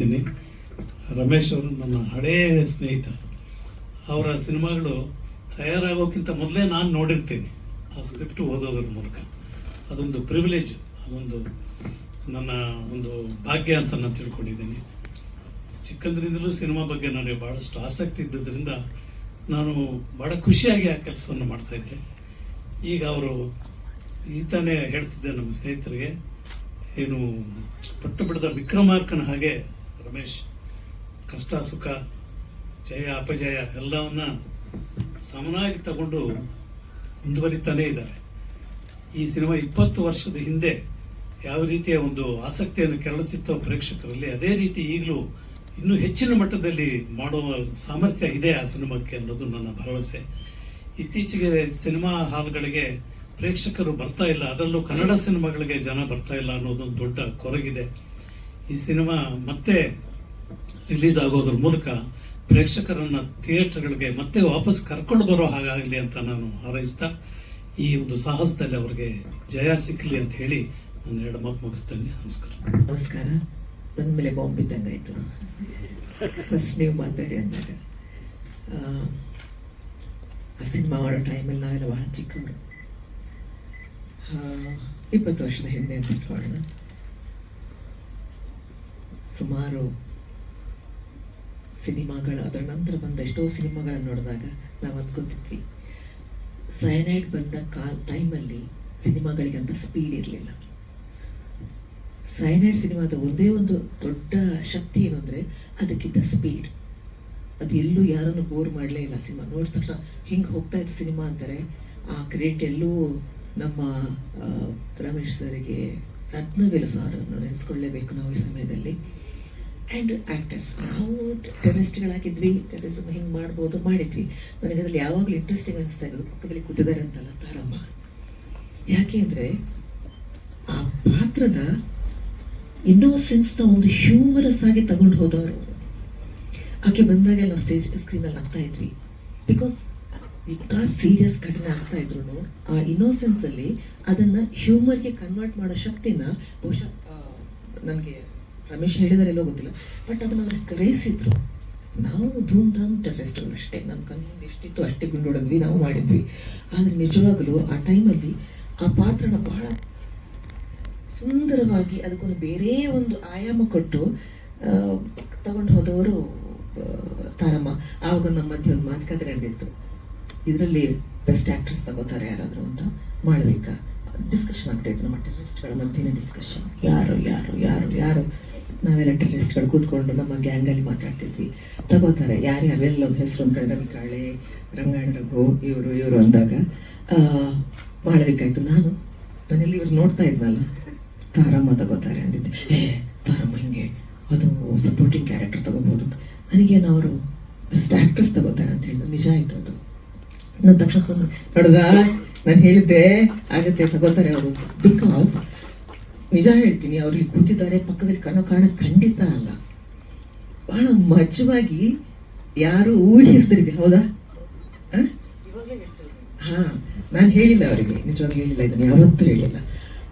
ಬಯಸ್ತೀನಿ ರಮೇಶ್ ಅವರು ನನ್ನ ಹಳೇ ಸ್ನೇಹಿತ ಅವರ ಸಿನಿಮಾಗಳು ತಯಾರಾಗೋಕ್ಕಿಂತ ಮೊದಲೇ ನಾನು ನೋಡಿರ್ತೀನಿ. ಆ ಸ್ಕ್ರಿಪ್ಟ್ ಓದೋದ್ರ ಮೂಲಕ. ಅದೊಂದು ಪ್ರಿವಿಲೇಜ್ ಅದೊಂದು ನನ್ನ ಒಂದು ಭಾಗ್ಯ ಅಂತ ನಾನು ತಿಳ್ಕೊಂಡಿದ್ದೀನಿ. ಚಿಕ್ಕಂದ್ರಿಂದಲೂ ಸಿನಿಮಾ ಬಗ್ಗೆ ನನಗೆ ಭಾಳಷ್ಟು ಆಸಕ್ತಿ ಇದ್ದುದರಿಂದ ನಾನು ಭಾಳ ಖುಷಿಯಾಗಿ ಆ ಕೆಲಸವನ್ನು ಮಾಡ್ತಾ ಇದ್ದೆ. ಈಗ ಅವರು ಈತಾನೇ ಹೇಳ್ತಿದ್ದೆ ನಮ್ಮ ಸ್ನೇಹಿತರಿಗೆ, ಏನು ಪಟ್ಟು ಬಿಡದ ವಿಕ್ರಮಾರ್ಕನ ಹಾಗೆ ರಮೇಶ್, ಕಷ್ಟ, ಸುಖ, ಜಯ, ಅಪಜಯ ಎಲ್ಲವನ್ನ ಸಮನಾಗಿ ತಗೊಂಡು ಮುಂದುವರಿತಾನೇ ಇದ್ದಾರೆ. ಈ ಸಿನಿಮಾ ಇಪ್ಪತ್ತು ವರ್ಷದ ಹಿಂದೆ ಯಾವ ರೀತಿಯ ಒಂದು ಆಸಕ್ತಿಯನ್ನು ಕೆರಳಿಸಿತ್ತು ಪ್ರೇಕ್ಷಕರಲ್ಲಿ, ಅದೇ ರೀತಿ ಈಗಲೂ ಇನ್ನೂ ಹೆಚ್ಚಿನ ಮಟ್ಟದಲ್ಲಿ ಮಾಡುವ ಸಾಮರ್ಥ್ಯ ಇದೆ ಆ ಸಿನಿಮಾಕ್ಕೆ ಅನ್ನೋದು ನನ್ನ ಭರವಸೆ. ಇತ್ತೀಚೆಗೆ ಸಿನಿಮಾ ಹಾಲ್ಗಳಿಗೆ ಪ್ರೇಕ್ಷಕರು ಬರ್ತಾ ಇಲ್ಲ. ಅದರಲ್ಲೂ ಕನ್ನಡ ಸಿನಿಮಾಗಳಿಗೆ ಜನ ಬರ್ತಾ ಇಲ್ಲ ಅನ್ನೋದೊಂದು ದೊಡ್ಡ ಕೊರಗಿದೆ. ಈ ಸಿನಿಮಾ ಮತ್ತೆ ರಿಲೀಸ್ ಆಗೋದ್ರ ಮೂಲಕ ಪ್ರೇಕ್ಷಕರನ್ನ ಥಿಯೇಟರ್ಗಳಿಗೆ ಮತ್ತೆ ವಾಪಸ್ ಕರ್ಕೊಂಡು ಬರೋ ಹಾಗಾಗಲಿ ಅಂತ ನಾನು ಹಾರೈಸ್ತಾ ಈ ಒಂದು ಸಾಹಸದಲ್ಲಿ ಅವರಿಗೆ ಜಯ ಸಿಕ್ಕಲಿ ಅಂತ ಹೇಳಿ ನಾನು ಎರಡು ಮಾತು ಮುಗಿಸ್ತೇನೆ. ನಮಸ್ಕಾರ. ನಮಸ್ಕಾರ. ನನ್ನ ಮೇಲೆ ಬಾಂಬ್ ಬಿದ್ದಂಗಾಯ್ತು. ಫಸ್ಟ್ ನೀವು ಮಾತಾಡಿ ಅಂದಾಗ ಆ, ಸಿನಿಮಾ ಮಾಡೋ ಟೈಮಲ್ಲಿ ನಾವೆಲ್ಲ ಭಾಳ ಚಿಕ್ಕವರು. ಇಪ್ಪತ್ತು ವರ್ಷದ ಹಿಂದೆ ಅಂತ ಇಟ್ಕೊಳ್ಳೋಣ. ಸುಮಾರು ಸಿನಿಮಾಗಳು ಅದರ ನಂತರ ಬಂದ ಎಷ್ಟೋ ಸಿನಿಮಾಗಳನ್ನು ನೋಡಿದಾಗ ನಾವು ಅಂದ್ಕೊತಿದ್ವಿ ಸಯನೈಡ್ ಬಂದ ಕಾಲ್ ಟೈಮಲ್ಲಿ ಸಿನಿಮಾಗಳಿಗಂತ ಸ್ಪೀಡ್ ಇರಲಿಲ್ಲ. ಸೈನೈಡ್ ಸಿನಿಮಾದ ಒಂದೇ ಒಂದು ದೊಡ್ಡ ಶಕ್ತಿ ಏನು ಅಂದರೆ ಅದಕ್ಕಿದ್ದ ಸ್ಪೀಡ್ ಅದು ಎಲ್ಲೂ ಯಾರನ್ನು ಬೋರ್ ಮಾಡಲೇ ಇಲ್ಲ ಸಿನಿಮಾ. ನೋಡಿದ ತಕ್ಷಣ ಹಿಂಗೆ ಹೋಗ್ತಾ ಇತ್ತು ಸಿನಿಮಾ ಅಂತಾರೆ. ಆ ಕ್ರೆಡಿಟ್ ಎಲ್ಲೂ ನಮ್ಮ ರಮೇಶ್ ಸರಿಗೆ, ರತ್ನವೇಲು ಸಾರನ್ನು ನೆನೆಸ್ಕೊಳ್ಳೇಬೇಕು ನಾವು ಈ ಸಮಯದಲ್ಲಿ. ಆ್ಯಂಡ್ ಆ್ಯಕ್ಟರ್ಸ್ ನಾವು ಟೆರರಿಸ್ಟ್ಗಳಾಗಿದ್ವಿ ಟೆರರಿಸಮ್ ಹಿಂಗೆ ಮಾಡ್ಬೋದು ಮಾಡಿದ್ವಿ. ನನಗೆ ಅದ್ರಲ್ಲಿ ಯಾವಾಗಲೂ ಇಂಟ್ರೆಸ್ಟಿಂಗ್ ಅನಿಸ್ತಾ ಇದ್ದು ಪಕ್ಕದಲ್ಲಿ ಕೂತಿದ್ದಾರೆ ಅಂತಲ್ಲ ತಾರಮ್ಮ. ಯಾಕೆ ಅಂದರೆ ಆ ಪಾತ್ರದ ಇನ್ನೋಸೆನ್ಸ್ನ ಒಂದು ಹ್ಯೂಮರಸ್ ಆಗಿ ತಗೊಂಡು ಹೋದವರು ಆಕೆ ಬಂದಾಗ ಬಂದಾಗೆಲ್ಲ ಸ್ಟೇಜ್ ಸ್ಕ್ರೀನಲ್ಲಿ ಆಗ್ತಾ ಇದ್ವಿ. ಬಿಕಾಸ್ ಇಂಥ ಸೀರಿಯಸ್ ಘಟನೆ ಆಗ್ತಾ ಇದ್ರು ಆ ಇನ್ನೋಸೆನ್ಸಲ್ಲಿ ಅದನ್ನ ಹ್ಯೂಮರ್ಗೆ ಕನ್ವರ್ಟ್ ಮಾಡೋ ಶಕ್ತಿನ ಬಹುಶಃ ನನಗೆ ರಮೇಶ್ ಹೇಳಿದಾರೆ ಎಲ್ಲೋ ಗೊತ್ತಿಲ್ಲ. ಬಟ್ ಅದನ್ನ ಅವ್ರಿಗೆ ಕರೆಸಿದ್ರು. ನಾವು ಧೂಮ್ ಧಾಮ್ ಟೆರರಿಸ್ಟ್ಗಳು ಅಷ್ಟೇ. ನಮ್ಮ ಕಣ್ಣಿಂದ ಎಷ್ಟಿತ್ತು ಅಷ್ಟೇ ಗುಂಡೋಡಿದ್ವಿ, ನಾವು ಮಾಡಿದ್ವಿ. ಆದರೆ ನಿಜವಾಗಲೂ ಆ ಟೈಮಲ್ಲಿ ಆ ಪಾತ್ರನ ಬಹಳ ಸುಂದರವಾಗಿ ಅದಕ್ಕೊಂದು ಬೇರೆ ಒಂದು ಆಯಾಮ ಕೊಟ್ಟು ತಗೊಂಡು ಹೋದವರು ತಾರಮ್ಮ. ಆವಾಗ ನಮ್ಮ ಮಧ್ಯೆ ಒಂದು ಮಾತುಕತೆ ನಡೆದಿತ್ತು. ಇದರಲ್ಲಿ ಬೆಸ್ಟ್ ಆಕ್ಟ್ರೆಸ್ ತಗೋತಾರೆ ಯಾರಾದರೂ ಅಂತ ಮಾಡಬೇಕಾ? ಡಿಸ್ಕಷನ್ ಆಗ್ತಾ ಇತ್ತು. ನಮ್ಮ ಟೆರರಿಸ್ಟ್ಗಳ ಮಧ್ಯೆ ಡಿಸ್ಕಷನ್ ಯಾರು ಯಾರು ಯಾರು ಯಾರು? ನಾವೆಲ್ಲ ಟೆರಿಸ್ಟ್ಗಳು ಕೂತ್ಕೊಂಡು ನಮ್ಮ ಗ್ಯಾಂಗಲ್ಲಿ ಮಾತಾಡ್ತಿದ್ವಿ. ತಗೋತಾರೆ ಯಾರು ಅವೆಲ್ಲ ಒಂದು ಹೆಸರು ಅಂದ್ರೆ ರವಿ ಕಾಳೆ ರಂಗಾಯಣ ರಘು ಇವರು ಇವರು ಅಂದಾಗ ಮಾಡಬೇಕಾಯ್ತು ನಾನು ಮನೇಲಿ ಇವ್ರು ನೋಡ್ತಾ ಇದ್ನಲ್ಲ ತಾರಮ್ಮ ತಗೋತಾರೆ ಅಂದಿದ್ದೆ. ಏ ತಾರಮ್ಮ ಹಿಂಗೆ ಅದು ಸಪೋರ್ಟಿಂಗ್ ಕ್ಯಾರೆಕ್ಟರ್ ತಗೋಬೋದು ಅಂತ. ನನಗೇನು ಅವರು ಬೆಸ್ಟ್ ಆ್ಯಕ್ಟ್ರೆಸ್ ತಗೋತಾರೆ ಅಂತ ಹೇಳಿದ್ರು. ನಿಜ ಆಯ್ತು ಅದು. ನನ್ನ ತಕ್ಷಣ ನೋಡಿದ್ರಾ ನಾನು ಹೇಳಿದ್ದೆ, ಆಗತ್ತೆ ತಗೋತಾರೆ ಅವರು. ಬಿಕಾಸ್ ನಿಜ ಹೇಳ್ತೀನಿ, ಅವ್ರು ಇಲ್ಲಿ ಕೂತಿದ್ದಾರೆ, ಪಕ್ಕದಲ್ಲಿ ಕಣ್ಣು ಕಾರಣ ಖಂಡಿತ ಅಲ್ಲ. ಬಹಳ ಮಜವಾಗಿ ಯಾರು ಊಹಿಸ್ತಿದ್ದೆ ಹೌದಾ? ಹಾ? ನಾನು ಹೇಳಿಲ್ಲ ಅವರಿಗೆ ನಿಜವಾಗಿ ಹೇಳಿಲ್ಲ ಇದನ್ನು, ಯಾವತ್ತೂ ಹೇಳಿಲ್ಲ.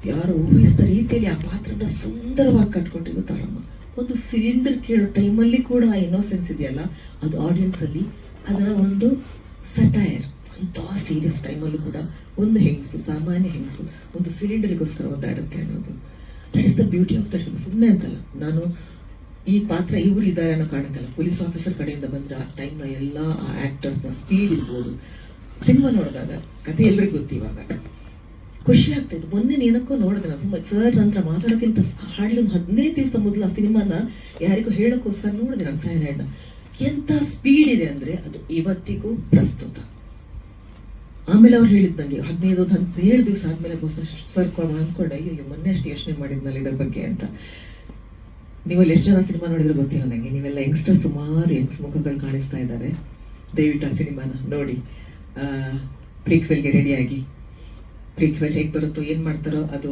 ಯಾರು ಊಹಿಸಿದ ರೀತಿಯಲ್ಲಿ ಆ ಪಾತ್ರನ ಸುಂದರವಾಗಿ ಕಟ್ಕೊಟ್ಟಿದ್ದು ತಾರಮ್ಮ ಒಂದು ಸಿಲಿಂಡರ್ ಕೇಳೋ ಟೈಮಲ್ಲಿ ಕೂಡ ಆ ಇನ್ನೋಸೆನ್ಸ್ ಇದೆಯಲ್ಲ, ಅದು ಆಡಿಯನ್ಸ್ ಅಲ್ಲಿ ಅದರ ಒಂದು ಸಟೈರ್ ಅಂತ ಸೀರಿಯಸ್ ಟೈಮಲ್ಲೂ ಕೂಡ ಒಂದು ಹೆಂಗಸು, ಸಾಮಾನ್ಯ ಹೆಂಗಸು ಒಂದು ಸಿಲಿಂಡರ್ಗೋಸ್ಕರ ಒದ್ದಾಡುತ್ತೆ ಅನ್ನೋದು. That is the beauty of that ಸುಮ್ಮನೆ ಅಂತಲ್ಲ, ನಾನು ಈ ಪಾತ್ರ ಇವರು ಇದ್ದಾರೆ ಅನ್ನೋ ಕಾಣುತ್ತಲ್ಲ ಪೊಲೀಸ್ ಆಫೀಸರ್ ಕಡೆಯಿಂದ ಬಂದರೆ ಆ ಟೈಮ್ನ ಎಲ್ಲ ಆ ಆ್ಯಕ್ಟರ್ಸ್ನ ಸ್ಪೀಡ್ ಇರ್ಬೋದು. ಸಿನಿಮಾ ನೋಡಿದಾಗ, ಕತೆ ಎಲ್ರಿಗೂ ಗೊತ್ತು ಇವಾಗ. ಖುಷಿ ಆಗ್ತಾ ಇತ್ತು. ಮೊನ್ನೆ ಏನಕ್ಕೋ ನೋಡಿದೆ, ನಾನು ಸುಮ್ಮನೆ ಸರ್ ನಂತರ ಮಾತಾಡೋಕ್ಕಿಂತ ಹಾಡ್ಲಿ ಒಂದು ಹದಿನೈದು ದಿವಸ ಮೊದಲು ಆ ಸಿನಿಮಾನ ಯಾರಿಗೂ ಹೇಳೋಕ್ಕೋಸ್ಕರ ನೋಡಿದೆ ನಾನು ಸಾಯನೈಡ್ನ ಎಂಥ ಸ್ಪೀಡ್ ಇದೆ ಅಂದರೆ ಅದು ಇವತ್ತಿಗೂ ಪ್ರಸ್ತುತ. ಆಮೇಲೆ ಅವ್ರು ಹೇಳಿದ್ ನಂಗೆ, ಹದಿನೈದು ಹದಿನೇಳು ದಿವಸ ಆದ್ಮೇಲೆ ಸರ್ಕೊಂಡು ಸರ್ ಅಂದ್ಕೊಂಡೆ ಅಯ್ಯೋ ಮೊನ್ನೆ ಅಷ್ಟು ಯೋಚನೆ ಮಾಡಿದ್ನಲ್ಲ ಇದ್ರ ಬಗ್ಗೆ ಅಂತ. ನೀವಲ್ಲಿ ಎಷ್ಟು ಜನ ಸಿನಿಮಾ ನೋಡಿದ್ರೆ ಗೊತ್ತಿಲ್ಲ ನನಗೆ ನೀವೆಲ್ಲ ಯಂಗ್ಸ್ಟರ್ ಸುಮಾರು ಯಂಗ್ಸ್ ಮುಖಗಳು ಕಾಣಿಸ್ತಾ ಇದ್ದಾವೆ ದಯವಿಟ್ಟು ಆ ಸಿನಿಮಾನ ನೋಡಿ. ಪ್ರೀಕ್ವೆಲ್ಗೆ ರೆಡಿಯಾಗಿ ಪ್ರೀಕ್ವೆಲ್ ಹೇಗೆ ಬರುತ್ತೋ, ಏನು ಮಾಡ್ತಾರೋ, ಅದು,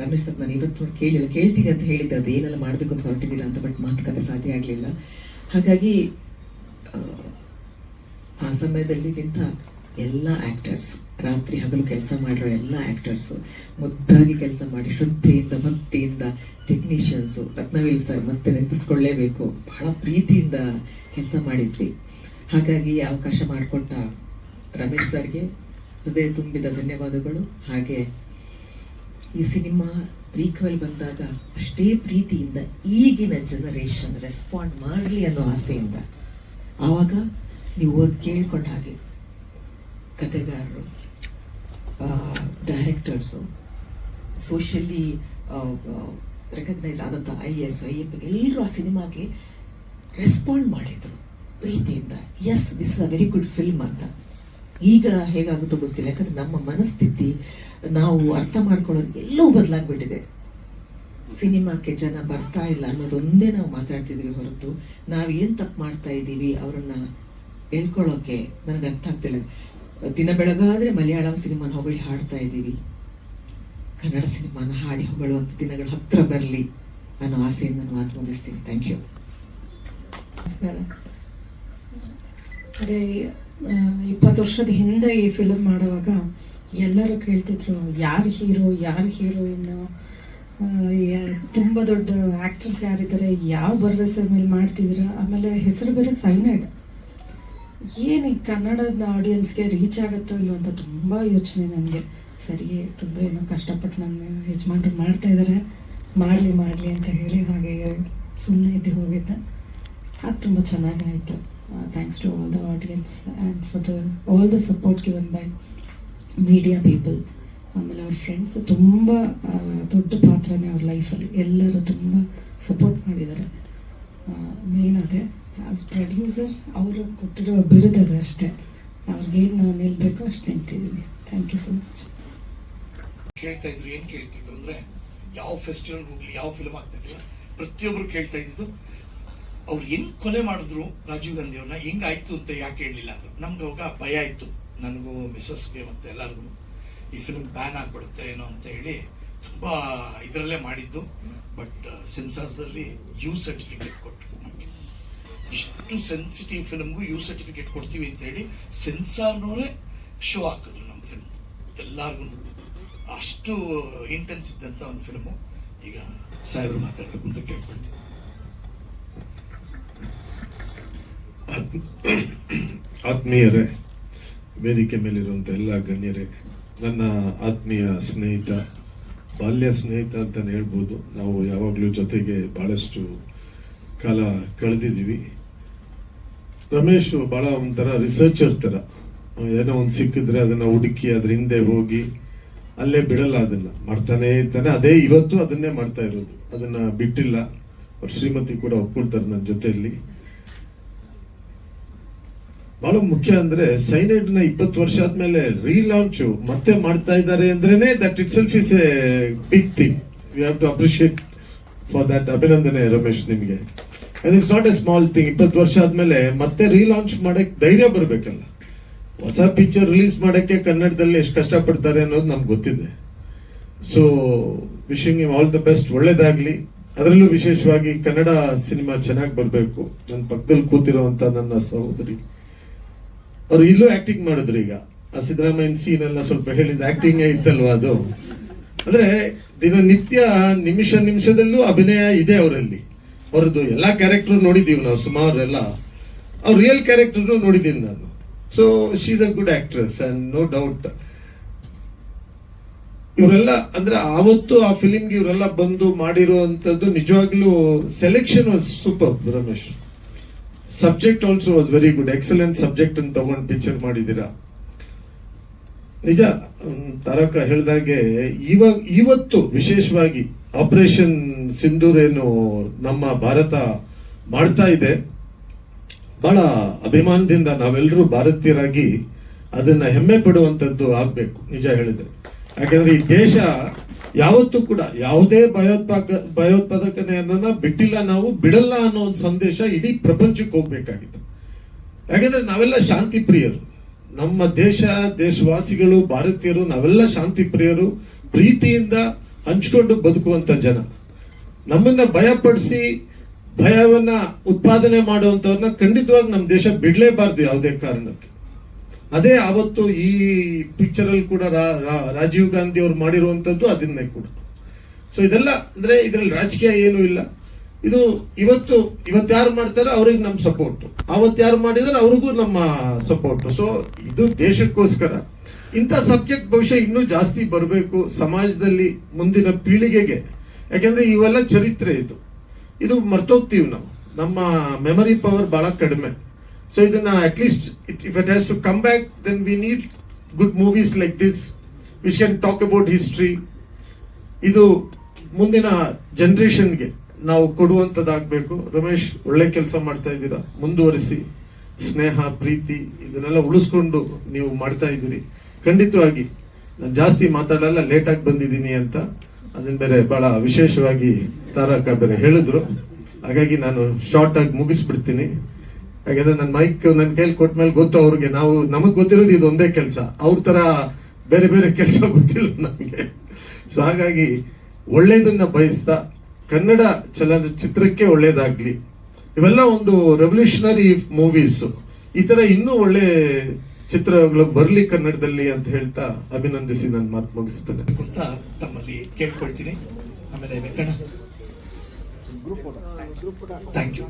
ರಮೇಶ್ ಸರ್ ನಾನು ಇವತ್ತು ನೋಡಿ ಕೇಳಿಲ್ಲ, ಕೇಳ್ತೀನಿ ಅಂತ ಹೇಳಿದ್ದೆ, ಅದು ಏನೆಲ್ಲ ಮಾಡಬೇಕು ಅಂತ ಹೊರಟಿದ್ದೀರಾ ಅಂತ ಬಟ್ ಮಾತುಕತೆ ಸಾಧ್ಯ ಆಗಲಿಲ್ಲ. ಹಾಗಾಗಿ, ಆ ಸಮಯದಲ್ಲಿ ನಿಂತ ಎಲ್ಲ ಆ್ಯಕ್ಟರ್ಸ್ ರಾತ್ರಿ ಹಗಲು ಕೆಲಸ ಮಾಡಿರೋ ಎಲ್ಲ ಆ್ಯಕ್ಟರ್ಸು ಮುದ್ದಾಗಿ ಕೆಲಸ ಮಾಡಿ ಶ್ರದ್ಧೆಯಿಂದ, ಭಕ್ತಿಯಿಂದ ಟೆಕ್ನಿಷಿಯನ್ಸು ರತ್ನವೀಲ್ ಸರ್ ಮತ್ತೆ ನೆನಪಿಸ್ಕೊಳ್ಳೇಬೇಕು. ಬಹಳ ಪ್ರೀತಿಯಿಂದ ಕೆಲಸ ಮಾಡಿದ್ವಿ. ಹಾಗಾಗಿ ಅವಕಾಶ ಮಾಡಿಕೊಟ್ಟ ರಮೇಶ್ ಸರ್ಗೆ ಹೃದಯ ತುಂಬಿದ ಧನ್ಯವಾದಗಳು. ಹಾಗೆ ಈ ಸಿನಿಮಾ ಪ್ರೀಕ್ವೆಲ್ ಬಂದಾಗ ಅಷ್ಟೇ ಪ್ರೀತಿಯಿಂದ ಈಗಿನ ಜನರೇಷನ್ ರೆಸ್ಪಾಂಡ್ ಮಾಡಲಿ ಅನ್ನೋ ಆಸೆಯಿಂದ. ಆವಾಗ ನೀವು ಓದ್ ಕೇಳ್ಕೊಂಡ ಹಾಗೆ ಕತೆಗಾರರು ಡೈರೆಕ್ಟರ್ಸು ಸೋಷಿಯಲಿ ರೆಕಗ್ನೈಸ್ ಆದಂಥ ಐ ಎಸ್ ಐ ಎಫ್ ಎಲ್ಲರೂ ಆ ಸಿನಿಮಾಗೆ ರೆಸ್ಪಾಂಡ್ ಮಾಡಿದರು ಪ್ರೀತಿಯಿಂದ. Yes this is a very good film ಅಂತ. ಈಗ ಹೇಗಾಗುತ್ತೋ ಗೊತ್ತಿಲ್ಲ, ಯಾಕಂದ್ರೆ ನಮ್ಮ ಮನಸ್ಥಿತಿ, ನಾವು ಅರ್ಥ ಮಾಡ್ಕೊಳ್ಳೋದು ಎಲ್ಲೋ ಬದಲಾಗ್ಬಿಟ್ಟಿದೆ. ಸಿನಿಮಾಕ್ಕೆ ಜನ ಬರ್ತಾ ಇಲ್ಲ ಅನ್ನೋದೊಂದೇ ನಾವು ಮಾತಾಡ್ತಿದ್ವಿ ಹೊರತು, ನಾವು ಏನು ತಪ್ಪು ಮಾಡ್ತಾ ಇದ್ದೀವಿ ಅವರನ್ನು ಹೇಳ್ಕೊಳ್ಳೋಕೆ ನನಗೆ ಅರ್ಥ ಆಗ್ತಿಲ್ಲ. ದಿನ ಬೆಳಗಾದ್ರೆ ಮಲಯಾಳಂ ಸಿನಿಮಾನ ಹೊಗಳಿ ಹಾಡ್ತಾ ಇದ್ದೀವಿ. ಕನ್ನಡ ಸಿನಿಮಾನ ಹಾಡಿ ಹೊಗಳುವಂಥ ದಿನಗಳು ಹತ್ರ ಬರಲಿ ಅನ್ನೋ ಆಸೆಯಿಂದ ನಾನು ಮಾತು ಮುಗಿಸ್ತೀನಿ. ಥ್ಯಾಂಕ್ ಯು ನಮಸ್ಕಾರ. ಅದೇ ಇಪ್ಪತ್ತು ವರ್ಷದ ಹಿಂದೆ ಈ ಫಿಲಮ್ ಮಾಡುವಾಗ ಎಲ್ಲರೂ ಕೇಳ್ತಿದ್ರು, ಯಾರು ಹೀರೋ ಯಾರು ಹೀರೋಯಿನ್ನು ತುಂಬ ದೊಡ್ಡ ಆ್ಯಕ್ಟರ್ಸ್ ಯಾರಿದ್ದಾರೆ, ಯಾವ ಭರವಸೆ ಮೇಲೆ ಮಾಡ್ತಿದ್ದೀರಾ? ಆಮೇಲೆ ಹೆಸರು ಬೇರೆ ಸೈನೈಡ್ ಏನು ಈ ಕನ್ನಡದ ಆಡಿಯನ್ಸ್ಗೆ ರೀಚ್ ಆಗುತ್ತೋ ಇಲ್ಲೋ ಅಂತ ತುಂಬ ಯೋಚನೆ ನನಗೆ. ಸರಿ, ತುಂಬ ಏನೋ ಕಷ್ಟಪಟ್ಟು ನನ್ನ ಯಜಮಾನ್ರು ಮಾಡ್ತಾ ಇದ್ದಾರೆ ಮಾಡಲಿ ಮಾಡಲಿ ಅಂತ ಹೇಳಿ ಹಾಗೆ ಸುಮ್ಮನೆ ಇದ್ದು ಹೋಗಿದ್ದೆ. ಅದು ತುಂಬ ಚೆನ್ನಾಗಾಯಿತು thanks to all the audience and for the all the support given by media people ಆಮೇಲೆ ಅವ್ರ ಫ್ರೆಂಡ್ಸ್ ತುಂಬ ದೊಡ್ಡ ಪಾತ್ರನೇ ಅವ್ರ ಲೈಫಲ್ಲಿ ಎಲ್ಲರೂ ತುಂಬ ಸಪೋರ್ಟ್ ಮಾಡಿದ್ದಾರೆ. ಮೇನ್ ಅದೇ. ಆಸ್ ಪ್ರೊಡ್ಯೂಸರ್ ಅವರು ಕೊಟ್ಟಿರೋ ಬಿರುದದು ಅಷ್ಟೇ. ಅವ್ರಿಗೇನು ನಿಲ್ಬೇಕು ಅಷ್ಟು ನಿಂತಿದ್ದೀನಿ ಥ್ಯಾಂಕ್ ಯು ಸೊ ಮಚ್ ಕೇಳ್ತಾ ಇದ್ರು, ಏನು ಕೇಳ್ತಿದ್ರು ಅಂದ್ರೆ, ಯಾವ ಫೆಸ್ಟಿವಲ್ ಹೋಗ್ಲಿ, ಯಾವ ಫಿಲ್ಮ್ ಆಗ್ತಾ ಪ್ರತಿಯೊಬ್ಬರು ಕೇಳ್ತಾ ಇದ್ದಿದ್ದು, ಅವ್ರು ಹೆಂಗ್ ಕೊಲೆ ಮಾಡಿದ್ರು ರಾಜೀವ್ ಗಾಂಧಿ ಅವ್ರನ್ನ, ಹೆಂಗ್ ಆಯ್ತು ಅಂತ ಯಾಕೆ ಹೇಳಿಲ್ಲ ಅಂದ್ರೆ. ನಮ್ಗೆ ಅವಾಗ ಭಯ ಇತ್ತು. ನನಗೂ ಮಿಸಸ್ಗೆ ಮತ್ತೆ ಎಲ್ಲರಿಗೂ. ಈ ಫಿಲ್ಮ್ ಬ್ಯಾನ್ ಆಗ್ಬಿಡುತ್ತೆ ಏನೋ ಅಂತ ಹೇಳಿ ತುಂಬಾ ಇದರಲ್ಲೇ ಮಾಡಿದ್ದು. ಬಟ್ ಸೆನ್ಸಾರ್ಸ್ದಲ್ಲಿ ಯು ಸರ್ಟಿಫಿಕೇಟ್ ಕೊಟ್ಟರು ಇಷ್ಟು ಸೆನ್ಸಿಟಿವ್ ಫಿಲ್ಮ್ಗೂ ಯು ಸರ್ಟಿಫಿಕೇಟ್ ಕೊಡ್ತೀವಿ ಅಂತ ಹೇಳಿ ಸೆನ್ಸಾರ್ನವರೇ ಶೋ ಹಾಕಿದ್ರು ನಮ್ಮ ಫಿಲ್ಮ್ ಎಲ್ಲಾರ್ಗು ಅಷ್ಟು ಇಂಟೆನ್ಸ್ ಇದ್ದಂಥ ಒಂದು ಫಿಲ್ಮು ಈಗ ಸಾಹೇಬ್ರು ಮಾತಾಡಬೇಕು ಅಂತ ಕೇಳ್ಕೊಳ್ತೀವಿ ಆತ್ಮೀಯರೇ, ವೇದಿಕೆ ಮೇಲಿರುವಂಥ ಎಲ್ಲ ಗಣ್ಯರೇ, ನನ್ನ ಆತ್ಮೀಯ ಸ್ನೇಹಿತ, ಬಾಲ್ಯ ಸ್ನೇಹಿತ ಅಂತಲೇ ಹೇಳ್ಬೋದು. ನಾವು ಯಾವಾಗಲೂ ಜೊತೆಗೆ ಭಾಳಷ್ಟು ಕಾಲ ಕಳೆದಿದ್ದೀವಿ. ರಮೇಶ್ ಭಾಳ ಒಂಥರ ರಿಸರ್ಚರ್ ಥರ ಏನೋ ಒಂದು ಸಿಕ್ಕಿದ್ರೆ ಅದನ್ನು ಹುಡುಕಿ, ಅದ್ರ ಹಿಂದೆ ಹೋಗಿ, ಅಲ್ಲೇ ಬಿಡಲ್ಲ ಅದನ್ನು. ಮಾಡ್ತಾನೆ ಇರ್ತಾನೆ. ಅದೇ ಇವತ್ತು ಅದನ್ನೇ ಮಾಡ್ತಾ ಇರೋದು. ಅದನ್ನ ಬಿಟ್ಟಿಲ್ಲ. ಅವ್ರ ಶ್ರೀಮತಿ ಕೂಡ ಒಪ್ಕೊಳ್ತಾರೆ ನನ್ನ ಜೊತೆಯಲ್ಲಿ. ಬಹಳ ಮುಖ್ಯ ಅಂದ್ರೆ ಸೈನೈಡ್ನ ಇಪ್ಪತ್ತು ವರ್ಷ ಆದ್ಮೇಲೆ ರೀಲಾಂಚ್ ಮತ್ತೆ ಮಾಡ್ತಾ ಇದ್ದಾರೆ ಅಂದ್ರೇನೆ that itself is a big thing you have to appreciate for that ಅಭಿನಂದನೆ ರಮೇಶ್ ನಿಮ್ಗೆ. It's not a small thing ಇಪ್ಪತ್ತು ವರ್ಷ ಆದಮೇಲೆ ಮತ್ತೆ ರೀಲಾಂಚ್ ಮಾಡಕ್ಕೆ ಧೈರ್ಯ ಬರಬೇಕಲ್ಲ. ಹೊಸ ಪಿಕ್ಚರ್ ರಿಲೀಸ್ ಮಾಡಕ್ಕೆ ಕನ್ನಡದಲ್ಲಿ ಎಷ್ಟು ಕಷ್ಟಪಡ್ತಾರೆ ಅನ್ನೋದು ನಮ್ಗೆ ಗೊತ್ತಿದೆ. So wishing you all the best ಒಳ್ಳೇದಾಗ್ಲಿ. ಅದರಲ್ಲೂ ವಿಶೇಷವಾಗಿ ಕನ್ನಡ ಸಿನಿಮಾ ಚೆನ್ನಾಗಿ ಬರಬೇಕು. ನನ್ನ ಪಕ್ಕದಲ್ಲಿ ಕೂತಿರುವಂತ ನನ್ನ ಸಹೋದರಿ. ಅವ್ರು ಇಲ್ಲೂ ಆ್ಯಕ್ಟಿಂಗ್ ಮಾಡಿದ್ರು ಈಗ. ಆ ಸಿದ್ದರಾಮಯ್ಯನ ಸೀನ್ ಎಲ್ಲ ಸ್ವಲ್ಪ ಹೇಳಿದ ಆ್ಯಕ್ಟಿಂಗೇ ಇತ್ತಲ್ವ ಅದು? ಅಂದ್ರೆ ದಿನನಿತ್ಯ ನಿಮಿಷ ನಿಮಿಷದಲ್ಲೂ ಅಭಿನಯ ಇದೆ ಅವರಲ್ಲಿ. ಅವ್ರದ್ದು ಎಲ್ಲಾ ಕ್ಯಾರೆಕ್ಟರ್ ನೋಡಿದೀವಿ ನಾವು, ಸುಮಾರು ಎಲ್ಲ. ಅವ್ರ ರಿಯಲ್ ಕ್ಯಾರೆಕ್ಟರ್ ನೋಡಿದ್ದೀನಿ ನಾನು. So she's a good actress and no doubt ಇವರೆಲ್ಲ ಅಂದ್ರೆ ಆವತ್ತು ಆ ಫಿಲಿಮ್ಗೆ ಇವರೆಲ್ಲ ಬಂದು ಮಾಡಿರುವಂಥದ್ದು ನಿಜವಾಗ್ಲೂ selection was super Ramesh. Subject also was very good excellent subject ಅಂತ ತಗೊಂಡು ಪಿಕ್ಚರ್ ಮಾಡಿದ್ದೀರಾ. ನಿಜ ತಾರಕ ಹೇಳ್ದಾಗೆ ಇವಾಗ, ಇವತ್ತು ವಿಶೇಷವಾಗಿ ಆಪರೇಷನ್ ಸಿಂಧೂರ್ ಏನು ನಮ್ಮ ಭಾರತ ಮಾಡ್ತಾ ಇದೆ. ಬಹಳ ಅಭಿಮಾನದಿಂದ ನಾವೆಲ್ಲರೂ ಭಾರತೀಯರಾಗಿ ಅದನ್ನ ಹೆಮ್ಮೆ ಪಡುವಂತದ್ದು ಆಗ್ಬೇಕು, ನಿಜ ಹೇಳಿದ್ರೆ. ಯಾಕಂದ್ರೆ ಈ ದೇಶ ಯಾವತ್ತೂ ಕೂಡ ಯಾವುದೇ ಭಯೋತ್ಪಾದಕ, ಭಯೋತ್ಪಾದಕನೆಯನ್ನ ಬಿಟ್ಟಿಲ್ಲ ನಾವು, ಬಿಡಲ್ಲ ಅನ್ನೋ ಒಂದು ಸಂದೇಶ ಇಡೀ ಪ್ರಪಂಚಕ್ಕೆ ಹೋಗ್ಬೇಕಾಗಿತ್ತು. ಯಾಕಂದ್ರೆ ನಾವೆಲ್ಲ ಶಾಂತಿ ಪ್ರಿಯರು. ನಮ್ಮ ದೇಶ, ದೇಶವಾಸಿಗಳು, ಭಾರತೀಯರು, ನಾವೆಲ್ಲ ಶಾಂತಿ ಪ್ರಿಯರು. ಪ್ರೀತಿಯಿಂದ ಹಂಚ್ಕೊಂಡು ಬದುಕುವಂತ ಜನ. ನಮ್ಮನ್ನ ಭಯಪಡಿಸಿ ಭಯವನ್ನ ಉತ್ಪಾದನೆ ಮಾಡುವಂಥವ್ರನ್ನ ಖಂಡಿತವಾಗಿ ನಮ್ಮ ದೇಶ ಬಿಡಲೇಬಾರ್ದು ಯಾವುದೇ ಕಾರಣಕ್ಕೆ. ಅದೇ ಆವತ್ತು ಈ ಪಿಕ್ಚರ್ ಅಲ್ಲಿ ಕೂಡ ರಾಜೀವ್ ಗಾಂಧಿ ಅವ್ರು ಮಾಡಿರುವಂಥದ್ದು ಅದನ್ನೇ ಕೂಡ. ಸೊ ಇದೆಲ್ಲ ಅಂದ್ರೆ ಇದರಲ್ಲಿ ರಾಜಕೀಯ ಏನೂ ಇಲ್ಲ. ಇದು ಇವತ್ತು ಇವತ್ತು ಯಾರು ಮಾಡ್ತಾರೋ ಅವ್ರಿಗೆ ನಮ್ಮ ಸಪೋರ್ಟ್ ಅವತ್ತು ಯಾರು ಮಾಡಿದಾರೆ ಅವ್ರಿಗೂ ನಮ್ಮ ಸಪೋರ್ಟ್ ಸೊ ಇದು ದೇಶಕ್ಕೋಸ್ಕರ. ಇಂಥ ಸಬ್ಜೆಕ್ಟ್ ಬಹುಶಃ ಇನ್ನೂ ಜಾಸ್ತಿ ಬರಬೇಕು ಸಮಾಜದಲ್ಲಿ ಮುಂದಿನ ಪೀಳಿಗೆಗೆ. ಯಾಕೆಂದರೆ ಇವೆಲ್ಲ ಚರಿತ್ರೆ ಇದು. ಇದು ಮರ್ತೋಗ್ತೀವಿ ನಾವು. ನಮ್ಮ ಮೆಮರಿ ಪವರ್ ಬಹಳ ಕಡಿಮೆ. ಸೊ ಇದನ್ನ at least if it has to come back then we need good movies like this which can talk about history ಇದು ಮುಂದಿನ ಜನ್ರೇಷನ್ಗೆ ನಾವು ಕೊಡುವಂಥದ್ದಾಗಬೇಕು ರಮೇಶ್, ಒಳ್ಳೆ ಕೆಲಸ ಮಾಡ್ತಾ ಇದ್ದೀರಾ? ಮುಂದುವರಿಸಿ. ಸ್ನೇಹ, ಪ್ರೀತಿ, ಇದನ್ನೆಲ್ಲ ಉಳಿಸ್ಕೊಂಡು ನೀವು ಮಾಡ್ತಾ ಇದ್ದೀರಿ. ಖಂಡಿತವಾಗಿ. ನಾನು ಜಾಸ್ತಿ ಮಾತಾಡಲ್ಲ ಲೇಟಾಗಿ ಬಂದಿದ್ದೀನಿ ಅಂತ. ಅದನ್ನ ಬೇರೆ ಬಹಳ ವಿಶೇಷವಾಗಿ ತಾರಕ ಬೇರೆ ಹೇಳಿದ್ರು. ಹಾಗಾಗಿ ನಾನು ಶಾರ್ಟ್ ಆಗಿ ಮುಗಿಸ್ಬಿಡ್ತೀನಿ. ಹಾಗಾದ್ರೆ ನನ್ನ ಮೈಕ್ ನನ್ನ ಕೈಲಿ ಕೊಟ್ಟ ಮೇಲೆ ಗೊತ್ತು ಅವ್ರಿಗೆ. ನಾವು, ನಮಗೆ ಗೊತ್ತಿರೋದು ಇದು ಒಂದೇ ಕೆಲಸ. ಅವ್ರ ಥರ ಬೇರೆ ಬೇರೆ ಕೆಲಸ ಗೊತ್ತಿಲ್ಲ ನಮಗೆ. ಸೊ ಹಾಗಾಗಿ ಒಳ್ಳೇದನ್ನ ಬಯಸ್ತಾ, ಕನ್ನಡ ಚಲನಚಿತ್ರಕ್ಕೆ ಒಳ್ಳೇದಾಗ್ಲಿ. ಇವೆಲ್ಲ ಒಂದು ರೆವಲ್ಯೂಷನರಿ ಮೂವೀಸ್ ಈ ಥರ ಇನ್ನೂ ಒಳ್ಳೆ ಚಿತ್ರಗಳು ಬರ್ಲಿ ಕನ್ನಡದಲ್ಲಿ ಅಂತ ಹೇಳ್ತಾ ಅಭಿನಂದಿಸಿ ನನ್ನ ಮಾತು ಮುಗಿಸ್ತೇನೆ. ಅಂತ ತಮ್ಮಲ್ಲಿ ಕೇಳ್ಕೊಳ್ತೀನಿ. ಆಮೇಲೆ ವೆಂಕಣ್ಣ. Thank you